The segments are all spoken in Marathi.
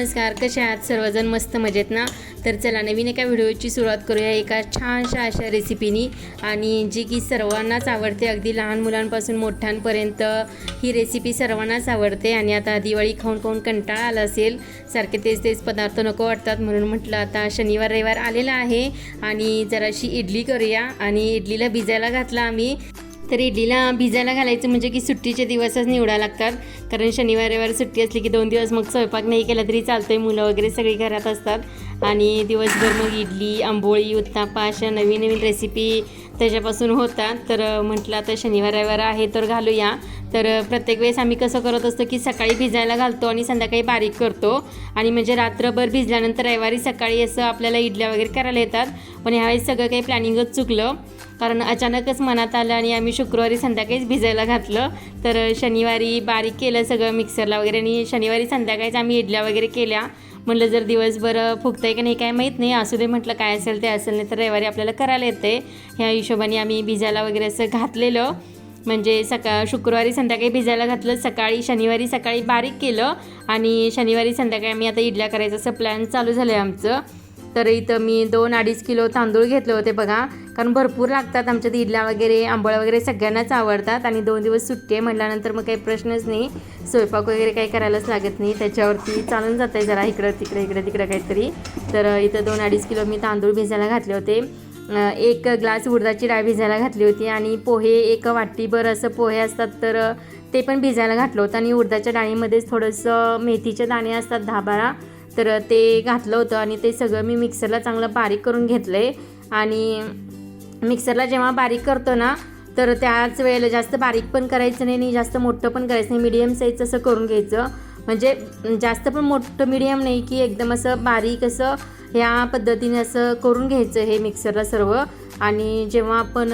नमस्कार कशा आहात सर्वजण? मस्त मजेत ना? तर चला नवीन एका व्हिडिओची सुरुवात करूया. एका छानशा अशा रेसिपीनी आणि जी की सर्वांनाच आवडते अगदी लहान मुलांपासून मोठ्यांपर्यंत ही रेसिपी सर्वांनाच आवडते. आणि आता दिवाळी खाऊन खाऊन कंटाळा आला असेल. सारखे तेच तेच पदार्थ नको वाटतात म्हणून म्हटलं आता शनिवार रविवार आलेला आहे. आणि जराशी इडली करूया. आणि इडलीला भिजायला घातला आम्ही. तर इडलीला भिजायला घालायचं म्हणजे की सुट्टीचे दिवसच निवडा लागतात. कारण शनिवार रविवार सुट्टी असली की दोन दिवस मग स्वयंपाक नाही केला तरी चालतोय. मुलं वगैरे सगळी घरात असतात. आणि दिवसभर मग इडली आंबोळी उत्तापा अशा नवीन नवीन रेसिपी त्याच्यापासून होतात. तर म्हटलं आता शनिवार रविवार आहे तर घालूया. तर प्रत्येक वेळेस आम्ही कसं करत असतो की सकाळी भिजायला घालतो आणि संध्याकाळी बारीक करतो. आणि म्हणजे रात्रभर भिजल्यानंतर रविवारी सकाळी असं आपल्याला इडल्या वगैरे करायला येतात. पण ह्यावेळेस सगळं काही प्लॅनिंगच चुकलं. कारण अचानकच मनात आलं आणि आम्ही शुक्रवारी संध्याकाळीच भिजायला घातलं. तर शनिवारी बारीक केलं सगळं मिक्सरला वगैरे आणि शनिवारी संध्याकाळीच आम्ही इडल्या वगैरे केल्या. म्हणलं जर दिवसभर फुगतंय की नाही काय माहीत नाही. असू दे म्हटलं काय असेल ते असेल नाही तर रविवारी आपल्याला करायला येते. ह्या हिशोबाने आम्ही भिजायला वगैरे असं घातलेलं. म्हणजे सकाळ शुक्रवारी संध्याकाळी भिजायला घातलं सकाळी शनिवारी सकाळी बारीक केलं आणि शनिवारी संध्याकाळी आम्ही आता इडल्या करायचं असं प्लॅन चालू झालं आहे आमचं. तर इथं मी दोन अडीच किलो तांदूळ घेतले होते बघा. कारण भरपूर लागतात आमच्यात इडल्या वगैरे आंबोळ्या वगैरे सगळ्यांनाच आवडतात आणि दोन दिवस सुट्टी आहे म्हटल्यानंतर मग काही प्रश्नच नाही. स्वयंपाक वगैरे काही करायलाच लागत नाही. त्याच्यावरती चालून जात आहे जरा इकडं तिकडं इकडं तिकडं काहीतरी. तर इथं दोन अडीच किलो मी तांदूळ भिजायला घातले होते. एक ग्लास उडदाची डाळ भिजायला घातली होती आणि पोहे एक वाटीभर असं पोहे असतात तर ते पण भिजायला घातलं होतं. आणि उडदाच्या डाळीमध्येच थोडंसं मेथीचे दाणे असतात दहा बारा तर ते घातलं होतं आणि ते सगळं मी मिक्सरला चांगलं बारीक करून घेतलं आहे आणि मिक्सरला जेव्हा बारीक करतो ना तर त्याच वेळेला जास्त बारीक पण करायचं नाही आणि जास्त मोठं पण करायचं नाही. मिडियम साईजचं असं करून घ्यायचं. म्हणजे जास्त पण मोठं मीडियम नाही की एकदम असं बारीक असं ह्या पद्धतीने असं करून घ्यायचं हे मिक्सरला सर्व. आणि जेव्हा आपण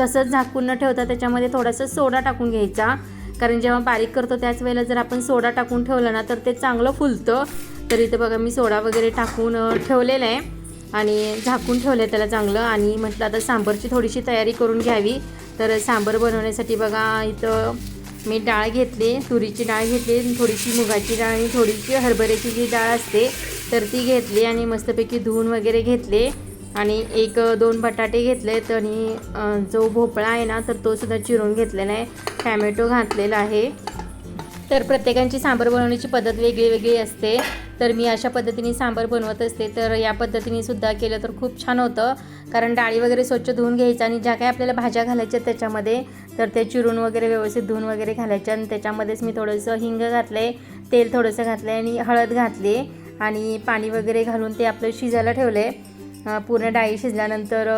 तसंच झाकून न ठेवता त्याच्यामध्ये थोडासा सोडा टाकून घ्यायचा. कारण जेव्हा बारीक करतो त्याच वेळेला जर आपण सोडा टाकून ठेवलं ना तर ते चांगलं फुलतं. तर इथं बघा मी सोडा वगैरे टाकून ठेवलेला आहे. आणि झाकून ठेवलं आहे त्याला चांगलं. आणि म्हटलं आता सांबरची थोडीशी तयारी करून घ्यावी. तर सांबर बनवण्यासाठी बघा इथं मी डाळ घेतली तुरीची डाळ घेतली थोडीशी मुगाची डाळ आणि थोडीशी हरभऱ्याची जी डाळ असते तर ती घेतली आणि मस्तपैकी धुवून वगैरे घेतले. आणि एक दोन बटाटे घेतलेत आणि जो भोपळा आहे ना तर तो सुद्धा चिरून घेतलेला आहे. टॅमॅटो घातलेला आहे. तर प्रत्येकांची सांबार बनवण्याची पद्धत वेगळी वेगळी असते. तर मी अशा पद्धतीने सांबार बनवत असते. तर या पद्धतीने सुद्धा केलं तर खूप छान होतं. कारण डाळी वगैरे स्वच्छ धुवून घ्यायचं आणि ज्या काही आपल्याला भाज्या घालायच्या त्याच्यामध्ये तर ते चिरून वगैरे व्यवस्थित धुवून वगैरे घालायच्या आणि त्याच्यामध्येच मी थोडंसं हिंग घातलं आहे तेल थोडंसं घातलं आहे आणि हळद घातली आणि पाणी वगैरे घालून ते आपलं शिजायला ठेवलं. आहे पूर्ण डाळी शिजल्यानंतर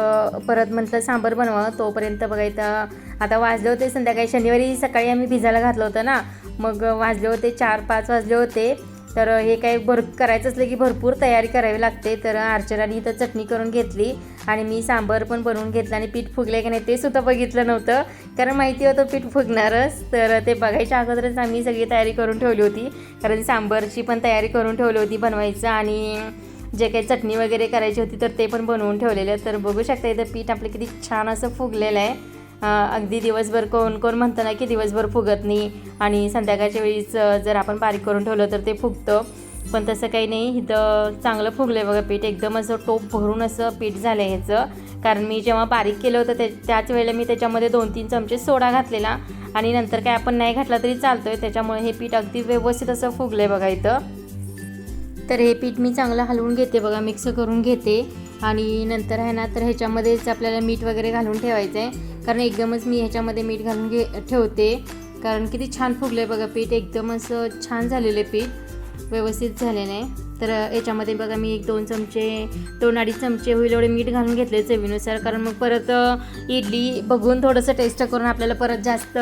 परत म्हटलं सांबार बनवा. तोपर्यंत बघायचं आता वाजले होते संध्याकाळी. शनिवारी सकाळी आम्ही भिजायला घातलं होतं ना. मग वाजले होते चार पाच वाजले होते. तर हे काही भर करायचं असलं की भरपूर तयारी करावी लागते. तर अर्चनाने इथं चटणी करून घेतली आणि मी सांबार पण बनवून घेतलं आणि पीठ फुगले की नाही ते सुद्धा बघितलं नव्हतं. कारण माहिती होतं पीठ फुगणारच. तर ते बघायच्या अगोदरच आम्ही सगळी तयारी करून ठेवली होती. कारण सांबारची पण तयारी करून ठेवली होती बनवायचं आणि जे काही चटणी वगैरे करायची होती तर ते पण बनवून ठेवलेलं तर बघू शकता इथं पीठ आपलं किती छान असं फुगलेलं आहे. अगदी दिवसभर कोण कोण म्हणतं ना की दिवसभर फुगत नाही. आणि संध्याकाळच्या वेळीच जर आपण बारीक करून ठेवलं तर ते फुगतं. पण तसं काही नाही. इथं चांगलं फुगलं आहे बघा पीठ. एकदम असं टोप भरून असं पीठ झालं आहे ह्याचं. कारण मी जेव्हा बारीक केलं होतं ते त्याच वेळेला मी त्याच्यामध्ये दोन तीन चमचे सोडा घातलेला. आणि नंतर काय आपण नाही घातला तरी चालतो आहे त्याच्यामुळे हे पीठ अगदी व्यवस्थित असं फुगलं आहे बघा इथं. तर हे पीठ मी चांगलं हलवून घेते बघा. मिक्स करून घेते. आणि नंतर आहे ना तर ह्याच्यामध्येच आपल्याला मीठ वगैरे घालून ठेवायचं आहे कारण एकदमच मी ह्याच्यामध्ये मीठ घालून घे ठेवते. कारण किती छान फुगलं आहे बघा पीठ एकदमच छान झालेलं आहे पीठ. व्यवस्थित झालेलं आहे तर याच्यामध्ये बघा मी एक दोन चमचे दोन अडीच चमचे होईल एवढे मीठ घालून घेतले चवीनुसार. कारण मग परत इडली बघून थोडंसं टेस्ट करून आपल्याला परत जास्त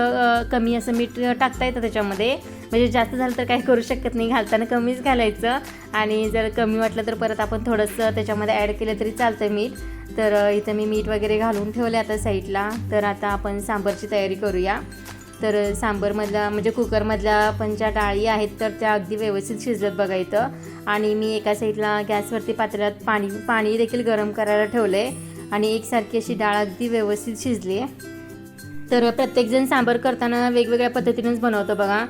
कमी असं मीठ टाकता येतं त्याच्यामध्ये. म्हणजे जास्त झालं तर काही करू शकत नाही. घालताना कमीच घालायचं. आणि जर कमी वाटलं तर परत आपण थोडंसं त्याच्यामध्ये ॲड केलं तरी चालतं मीठ. तर इथं मी मीठ वगैरे घालून ठेवले आता साईडला तर आता आपण सांबारची तयारी करूया. तर सांबरमधल्या म्हणजे कुकरमधल्या पण ज्या डाळी आहेत तर त्या अगदी व्यवस्थित शिजत बघा इथं. आणि मी एका साईडला गॅसवरती पातेल्यात पाणी पाणी देखील गरम करायला ठेवलं आहे आणि एकसारखी अशी डाळ अगदी व्यवस्थित शिजली. आहे तर प्रत्येकजण सांबर करताना वेगवेगळ्या पद्धतीनेच बनवतो बघा.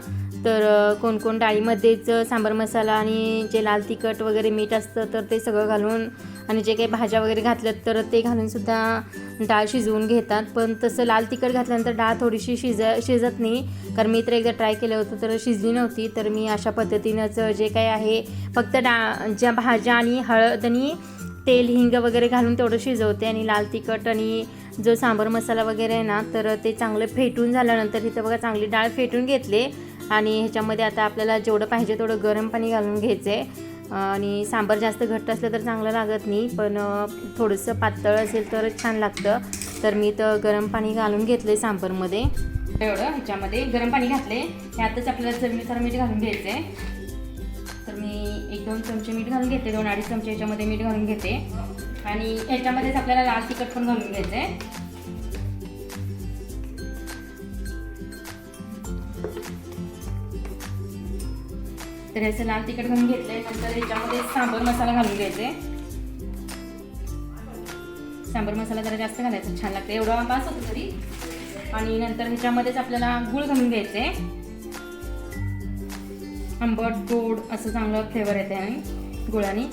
तर कोणकोण डाळीमध्येच सांबार मसाला आणि जे लाल तिखट वगैरे मीठ असतं तर ते सगळं घालून आणि जे काही भाज्या वगैरे घातल्यात तर ते घालूनसुद्धा डाळ शिजवून घेतात. पण तसं लाल तिखट घातल्यानंतर डाळ थोडीशी शिज शिजत नाही. कारण मी तर एकदा ट्राय केलं होतं तर शिजली नव्हती. तर मी अशा पद्धतीनंच जे काही आहे फक्त डा ज्या भाज्या आणि हळद आणि तेल हिंग वगैरे घालून तेवढं शिजवते. आणि लाल तिखट आणि जो सांबर मसाला वगैरे आहे ना तर ते चांगलं फेटून झाल्यानंतर इथं बघा चांगली डाळ फेटून घेतले. आणि ह्याच्यामध्ये आता आपल्याला जेवढं पाहिजे तेवढं गरम पाणी घालून घ्यायचं आहे आणि सांबार जास्त घट्ट असलं तर चांगलं लागत नाही पण थोडंसं पातळ असेल तरच छान लागतं. तर मी तर गरम पाणी घालून घेतलं आहे सांबारमध्ये. एवढं ह्याच्यामध्ये गरम पाणी घातले ह्यातच आपल्याला चवीनुसार मीठ घालून घ्यायचं आहे तर मी एक दोन चमचे मीठ घालून घेते दोन अडीच चमचे ह्याच्यामध्ये मीठ घालून घेते. आणि ह्याच्यामध्येच आपल्याला लाल तिखट पण घालून घ्यायचं आहे तर ह्याचं लाल तिखट घालून घेतलंय. नंतर ह्याच्यामध्ये सांबर मसाला घालून घ्यायचे. सांबर मसाला जरा जास्त घालायचा. छान लागतं. एवढा बास होतो तरी. आणि नंतर ह्याच्यामध्येच आपल्याला गूळ घालून घ्यायचे. आंबट गोड असं चांगलं फ्लेवर येते आणि गुळाने.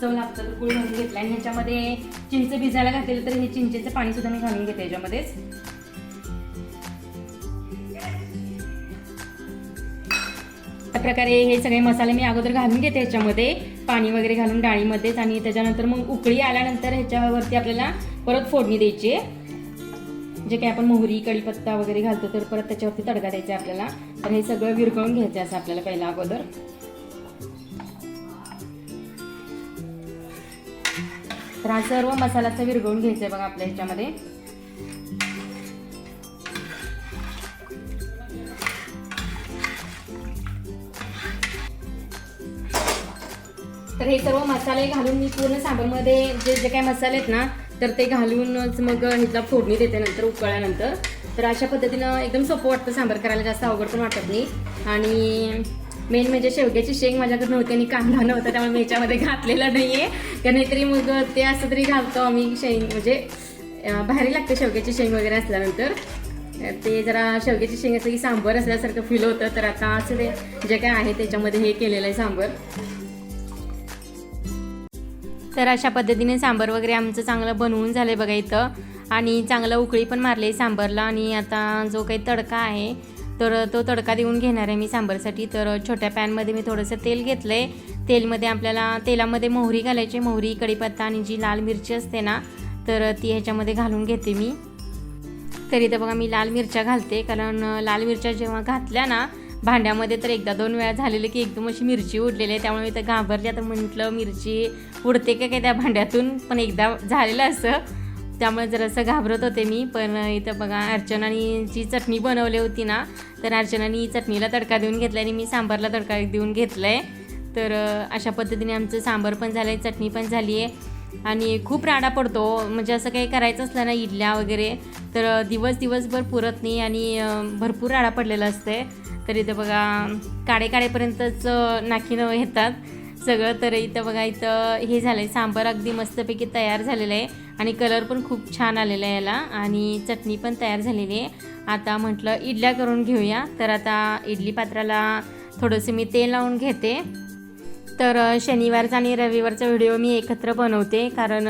चव लागतं तर गुळ घालून घेतला आणि ह्याच्यामध्ये चिंच भिजायला घातलेलं तर हे चिंचेचं पाणीसुद्धा मी घालून घेते ह्याच्यामध्येच. प्रकारे हे सगळे मसाले मी अगोदर घालून घेते ह्याच्यामध्ये. पाणी वगैरे घालून डाळीमध्येच आणि त्याच्यानंतर मग उकळी आल्यानंतर ह्याच्यावरती आपल्याला परत फोडणी द्यायची. आहे जे काही आपण मोहरी कढीपत्ता वगैरे घालतो तर परत त्याच्यावरती तडका द्यायचा आपल्याला. तर हे सगळं विरघळून घ्यायचं आहे असं आपल्याला पहिला अगोदर. तर हा सर्व मसाल्याचं विरघळून घ्यायचं आहे बघा आपल्या ह्याच्यामध्ये. तर हे सर्व मसाले घालून मी पूर्ण सांबारमध्ये जे जे काही मसाले आहेत ना तर ते घालूनच मग ह्याला फोडणी देते नंतर उकळल्यानंतर. तर अशा पद्धतीनं एकदम सोपं वाटतं सांबार करायला जास्त अवघड पण वाटत नाही. आणि मेन म्हणजे शेवग्याची शेंग माझ्याकडे नव्हती आणि कांदा नव्हता त्यामुळे मी याच्यामध्ये घातलेला नाही आहे का नाहीतरी मग ते असं तरी घालतो आम्ही शेंग म्हणजे भारी लागते शेवग्याची शेंग वगैरे असल्यानंतर. ते जरा शेवग्याची शेंग असं की सांबर असल्यासारखं फील होतं तर आता असं ते जे काय आहे त्याच्यामध्ये हे केलेलं आहे सांबर. तर अशा पद्धतीने सांबार वगैरे आमचं चांगलं बनवून झालं बघा इथं. आणि चांगलं उकळी पण मारली सांबरला. आणि आता जो काही तडका आहे तर तो तडका देऊन घेणार आहे मी सांबारसाठी. तर छोट्या पॅनमध्ये मी थोडंसं तेल घेतलं आहे तेलमध्ये आपल्याला तेलामध्ये मोहरी घालायची मोहरी कढीपत्ता आणि जी लाल मिरची असते ना तर ती ह्याच्यामध्ये घालून घेते मी. तरी तर बघा मी लाल मिरच्या घालते. कारण लाल मिरच्या जेव्हा घातल्या ना भांड्यामध्ये तर एकदा दोन वेळा झालेलं की एकदम अशी मिरची उडलेली आहे. त्यामुळे मी तर घाबरली. आता म्हटलं मिरची उडते का काय त्या भांड्यातून? पण एकदा झालेलं असं. त्यामुळे जरासं घाबरत होते मी. पण इथं बघा अर्चनानी जी चटणी बनवली होती ना तर अर्चनानी चटणीला तडका देऊन घेतला आणि मी सांबारला तडका देऊन घेतला आहे तर अशा पद्धतीने आमचं सांबार पण झालं आहे चटणी पण झाली आहे आणि खूप राडा पडतो. म्हणजे असं काही करायचं असलं ना इडल्या वगैरे तर दिवस दिवसभर पुरत नाही आणि भरपूर राडा पडलेला असते तर इथं बघा काळे काळेपर्यंतच नाकीनं येतात. सगळं तर इथं बघा इथं हे झालं आहे सांबार अगदी मस्तपैकी तयार झालेलं आहे. आणि कलर पण खूप छान आलेला आहे याला. आणि चटणी पण तयार झालेली आहे. आता म्हटलं इडल्या करून घेऊया. तर आता इडली पात्राला थोडंसं मी तेल लावून घेते. तर शनिवारचा आणि रविवारचा व्हिडिओ मी एकत्र बनवते. कारण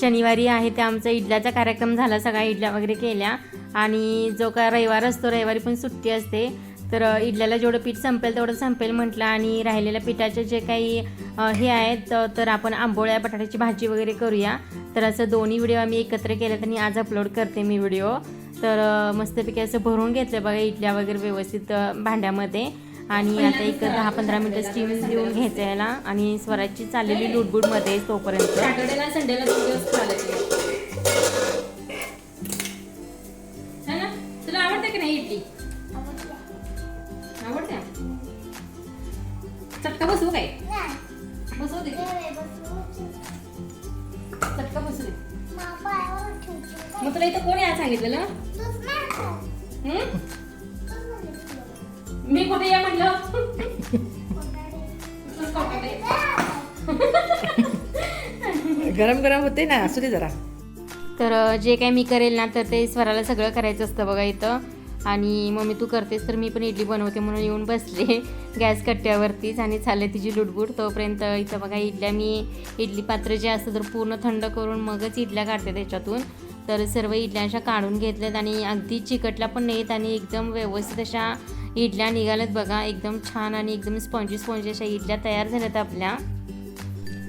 शनिवारी आहे ते आमचा इडल्याचा कार्यक्रम झाला सगळ्या इडल्या वगैरे केल्या. आणि जो का रविवार असतो रविवारी पण सुट्टी असते. तर इडल्याला जेवढं पीठ संपेल तेवढं संपेल म्हटलं आणि राहिलेल्या पिठाचे जे काही हे आहेत तर आपण आंबोळ्या बटाट्याची भाजी वगैरे करूया. तर असं दोन्ही व्हिडिओ आम्ही एकत्र केले आणि आज अपलोड करते मी व्हिडिओ. तर मस्तपैकी असं भरून घेतलं बघा इडल्या वगैरे व्यवस्थित भांड्यामध्ये. आणि आता एक दहा पंधरा मिनटं स्टीम देऊन घ्यायचं याला आणि स्वराजची चाललेली लुडबुडमध्ये तोपर्यंत. सॅटर्डेला संडेला दोन दिवस तुला आवडते की नाही इडली? आवडते? चटका बसवू काय? बसवू दे? चटका बसू दे. मग तुला इथं कोणी आज सांगितलेलं? हं? मी कुठे या म्हटलं? आहे. गरम गरम होते ना असू दे जरा. तर जे काही मी करेल ना तर ते स्वराला सगळं करायचं असतं बघा इथं. आणि मम्मी तू करतेस तर मी पण इडली बनवते म्हणून येऊन बसले गॅस कट्ट्यावरतीच आणि चालले तिची लुडबुड तोपर्यंत इथं बघा इडल्या मी इडली पात्र जे असतं तर पूर्ण थंड करून मगच इडल्या काढते त्याच्यातून. तर सर्व इडल्या अशा काढून घेतल्यात आणि अगदी चिकटल्या पण नाहीत आणि एकदम व्यवस्थित अशा इडल्या निघाल्यात बघा एकदम छान आणि एकदम स्पॉन्जी स्पॉन्जी अशा इडल्या तयार झाल्यात आपल्या.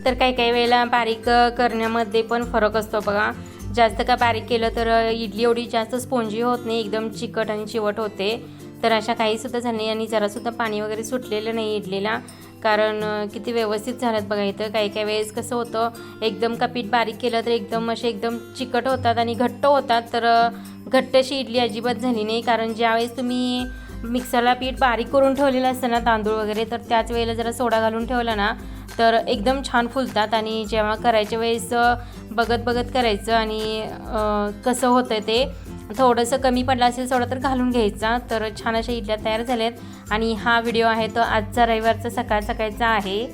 तर काही काही वेळेला बारीक करण्यामध्ये पण फरक असतो बघा. जास्त का बारीक केलं तर इडली एवढी जास्त स्पोंजी होत नाही एकदम चिकट आणि चिवट होते. तर अशा काहीसुद्धा झालं नाही आणि जरासुद्धा पाणी वगैरे सुटलेलं नाही इडलीला. कारण किती व्यवस्थित झालं बघा इथं. काही काही वेळेस कसं होतं एकदम का पीठ बारीक केलं तर एकदम असे एकदम चिकट होतात आणि घट्ट होतात. तर घट्टशी घट्ट अशी इडली अजिबात झाली नाही. कारण ज्यावेळेस तुम्ही मिक्सरला पीठ बारीक करून ठेवलेलं असतं ना तांदूळ वगैरे तर त्याच वेळेला जरा सोडा घालून ठेवला ना तर एकदम छान फुलतात आणि जेव्हा करायच्या वेळेस बघत बघत करायचं आणि कसं होतं ते थोडंसं कमी पडलं असेल सोडा तर घालून घ्यायचा तर छान अशा इडल्या तयार झाल्यात. आणि हा व्हिडिओ आहे तो आजचा रविवारचा सकाळ सकाळचा आहे.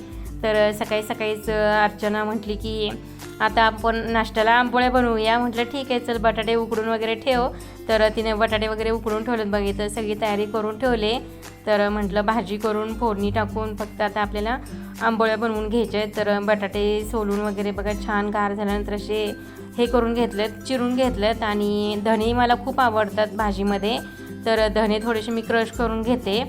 तर सकाळी सकाळीच अर्चना म्हटली की आता आपण नाश्त्याला आंबोळ्या बनवूया. म्हटलं ठीक आहे चल बटाटे उकडून वगैरे ठेव. तर तिने बटाटे वगैरे उकडून ठेवलेत बघितलं सगळी तयारी करून ठेवले. तर म्हटलं भाजी करून फोडणी टाकून फक्त आता आपल्याला आंबोळ्या बनवून घ्यायच्या आहेत. तर बटाटे सोलून वगैरे बघा छान गार झाल्यानंतर असे हे करून घेतलेत चिरून घेतलेत. आणि धणे मला खूप आवडतात भाजीमध्ये. तर धणे थोडेसे मी क्रश करून घेते.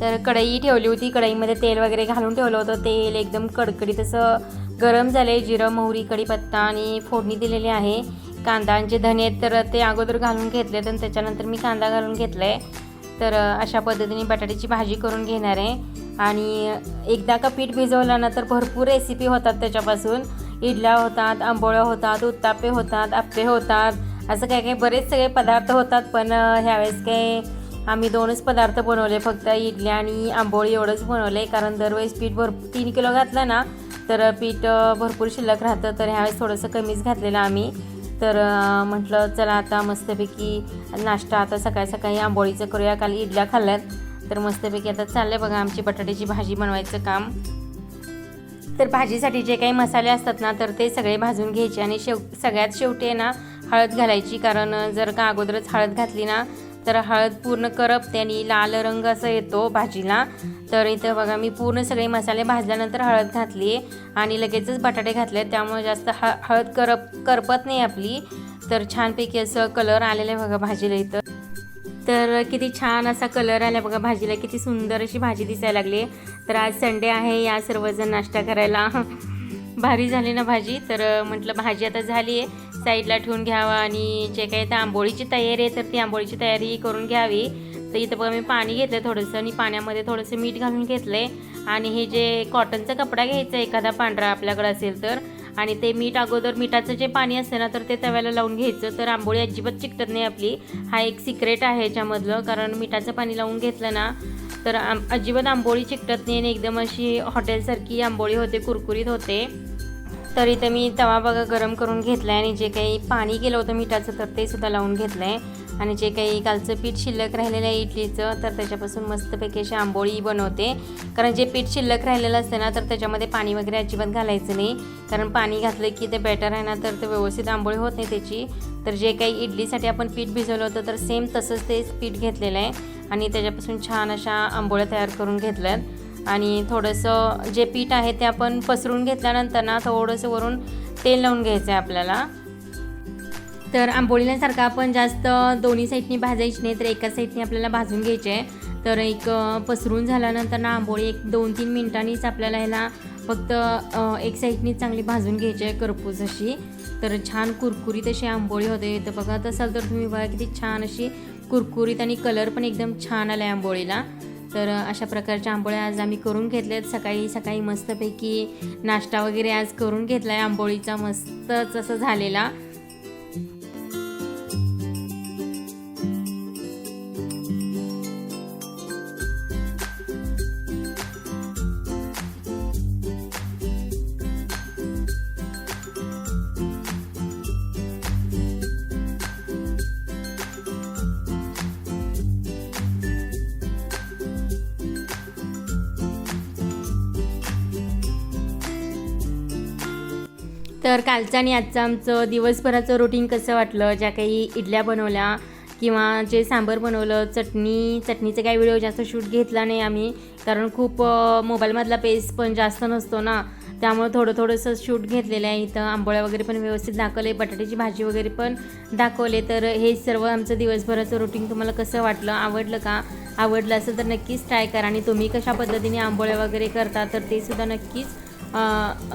तर कढई ठेवली होती. कढईमध्ये तेल वगैरे घालून ठेवलं होतं. तेल एकदम कडकडीत असं गरम झाले जिरं मोहरी कढीपत्ता आणि फोडणी दिलेली आहे. कांदाचे धने तर ते अगोदर घालून घेतले आणि त्याच्यानंतर मी कांदा घालून घेतला आहे तर अशा पद्धतीने बटाट्याची भाजी करून घेणार आहे. आणि एकदा का पीठ भिजवलं ना तर भरपूर रेसिपी होतात त्याच्यापासून. इडल्या होतात आंबोळ्या होतात उत्तापे होतात आप्पे होतात. असं काही काही बरेच सगळे पदार्थ होतात पण ह्यावेळेस काही आम्ही दोनच पदार्थ बनवले. फक्त इडल्या आणि आंबोळी एवढंच बनवले कारण दरवेळेस पीठ भर तीन किलो घातलं ना तर पीठ भरपूर शिल्लक राहतं तर ह्यावेळेस थोडंसं कमीच घातलेलं आम्ही. तर म्हटलं चला आता मस्तपैकी नाश्ता आता सकाळी सकाळी आंबोळीचं करूया. काल इडल्या खाल्ल्यात. तर मस्तपैकी आता चाललंय बघा आमची बटाट्याची भाजी बनवायचं काम. तर भाजीसाठी जे काही मसाले असतात ना तर ते सगळे भाजून घ्यायचे. आणि शेव सगळ्यात शेवटी आहे ना हळद घालायची. कारण जर का अगोदरच हळद घातली ना तर हळद पूर्ण करपते आणि लाल रंग असं येतो भाजीला. तर इथं बघा मी पूर्ण सगळे मसाले भाजल्यानंतर हळद घातली आणि लगेचच बटाटे घातले. त्यामुळे जास्त ह हळद करप करपत नाही आपली. तर छानपैकी असं कलर आलेलं आहे बघा भाजीला इथं. तर किती छान असा कलर आला बघा भाजीला. किती सुंदर अशी भाजी दिसायला लागली. तर आज संडे आहे या सर्वजण नाश्ता करायला. भारी झाली ना भाजी? तर म्हटलं भाजी आता झाली आहे. साईडला ठेवून घ्यावा आणि जे काही तर आंबोळीची तयारी आहे तर ती आंबोळीची तयारी करून घ्यावी. तर इथं बघा मी पाणी घेतलं थोडंसं आणि पाण्यामध्ये थोडंसं मीठ घालून घेतलं आहे आणि हे जे कॉटनचा कपडा घ्यायचा एखादा पांढरा आपल्याकडे असेल तर. आणि ते मीठ अगोदर मिठाचं जे पाणी असतं ना तर ते तव्याला लावून घ्यायचं. तर आंबोळी अजिबात चिकटत नाही आपली. हा एक सिक्रेट आहे याच्यामधलं कारण मिठाचं पाणी लावून घेतलं ना तर आम अजिबात आंबोळी चिकटत नाही आणि एकदम अशी हॉटेलसारखी आंबोळी होते कुरकुरीत होते. तर इथं मी तवा बघा गरम करून घेतला आहे आणि जे काही पाणी केलं होतं मिठाचं तर ते सुद्धा लावून घेतलं आहे आणि जे काही कालचं पीठ शिल्लक राहिलेलं आहे इडलीचं तर त्याच्यापासून मस्तपैकी अशी आंबोळी बनवते. कारण जे पीठ शिल्लक राहिलेलं असतं ना तर त्याच्यामध्ये पाणी वगैरे अजिबात घालायचं नाही. कारण पाणी घातलं की ते बॅटर आहे ना तर ते व्यवस्थित आंबोळी होत नाही त्याची. तर जे काही इडलीसाठी आपण पीठ भिजवलं होतं तर सेम तसंच ते पीठ घेतलेलं आहे. आणि त्याच्यापासून छान अशा आंबोळ्या तयार करून घेतल्यात. आणि थोडंसं जे पीठ आहे ते आपण पसरून घेतल्यानंतर ना थोडंसं वरून तेल लावून घ्यायचं आहे आपल्याला. तर आंबोळील्यासारखं आपण जास्त दोन्ही साईडनी भाजायची नाही तर एका साईडनी आपल्याला भाजून घ्यायचे आहे तर एक पसरून झाल्यानंतर ना आंबोळी एक दोन तीन मिनिटांनीच आपल्याला ह्याला फक्त एक साईडनी चांगली भाजून घ्यायची आहे करपूस अशी. तर छान कुरकुरीत अशी आंबोळी होते. तर बघत असाल तर तुम्ही बघा किती छान अशी कुरकुरीत आणि कलर पण एकदम छान आला आहे आंबोळीला. तर अशा प्रकारच्या आंबोळ्या आज आम्ही करून घेतल्यात. सकाळी सकाळी मस्तपैकी नाश्ता वगैरे आज करून घेतला आहे आंबोळीचा. मस्तच असं झालेला. तर कालचं आणि आजचं आमचं दिवसभराचं रुटीन कसं वाटलं? ज्या काही इडल्या बनवल्या किंवा जे सांबर बनवलं चटणी चटणीचा काही व्हिडिओ जास्त शूट घेतला नाही आम्ही. कारण खूप मोबाईलमधला पेस पण जास्त नसतो ना. त्यामुळे थोडं थोडंसं शूट घेतलेलं आहे. इथं आंबोळ्या वगैरे पण व्यवस्थित दाखवले बटाट्याची भाजी वगैरे पण दाखवले तर हे सर्व आमचं दिवसभराचं रुटीन तुम्हाला कसं वाटलं? आवडलं का? आवडलं असेल तर नक्कीच ट्राय करा. आणि तुम्ही कशा पद्धतीने आंबोळ्या वगैरे करता तर ते सुद्धा नक्कीच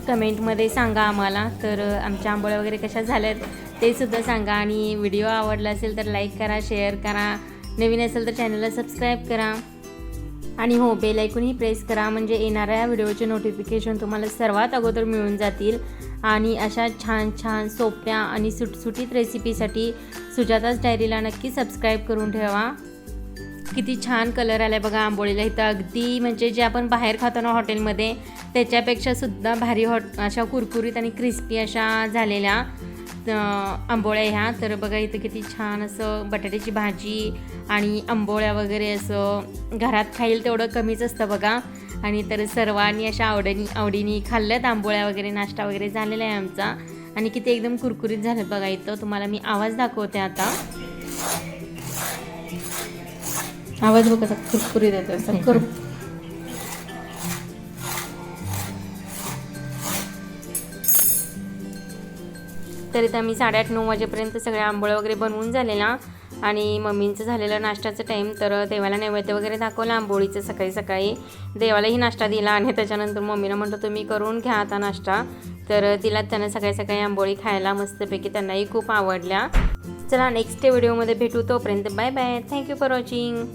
कमेंटमध्ये सांगा आम्हाला. तर आमच्या आंबोळ्या वगैरे कशा झाल्यात ते सुद्धा सांगा. आणि व्हिडिओ आवडला असेल तर लाईक करा शेअर करा. नवीन असेल तर चॅनलला सबस्क्राईब करा. आणि हो बेल ऐकूनही प्रेस करा. म्हणजे येणाऱ्या व्हिडिओचे नोटिफिकेशन तुम्हाला सर्वात अगोदर मिळून जातील. आणि अशा छान छान सोप्या आणि सुटसुटीत रेसिपीसाठी सुजाताच डायरीला नक्की सबस्क्राईब करून ठेवा. किती छान कलर आला आहे बघा आंबोळीला. इथं अगदी म्हणजे जे आपण बाहेर खातो ना हॉटेलमध्ये त्याच्यापेक्षा सुद्धा भारी हॉट अशा कुरकुरीत आणि क्रिस्पी अशा झालेल्या आंबोळ्या ह्या. तर बघा इथं किती छान असं बटाट्याची भाजी आणि आंबोळ्या वगैरे असं घरात खाईल तेवढं कमीच असतं बघा. आणि तर सर्वांनी अशा आवडीनी आवडीनी खाल्ल्यात. आंबोळ्या वगैरे नाश्ता वगैरे झालेला आहे आमचा. आणि किती एकदम कुरकुरीत झालं बघा इथं. तुम्हाला मी आवाज दाखवते आता. आवाज बघ कसा कुरकुरीत येतो असा तर इथं आम्ही साडेआठ नऊ वाजेपर्यंत सगळ्या आंबोळ्या वगैरे बनवून झालेला. आणि मम्मींचं झालेलं नाश्त्याचं टाईम तर देवाला नैवेद्य वगैरे दाखवलं आंबोळीचं सकाळी सकाळी. देवालाही नाश्ता दिला आणि त्याच्यानंतर मम्मीला म्हटलं तुम्ही करून घ्या आता नाश्ता. तर तिला त्यांना सकाळी सकाळी आंबोळी खायला मस्तपैकी त्यांनाही खूप आवडल्या. चला नेक्स्ट व्हिडिओमध्ये भेटू तोपर्यंत bye bye thank you for watching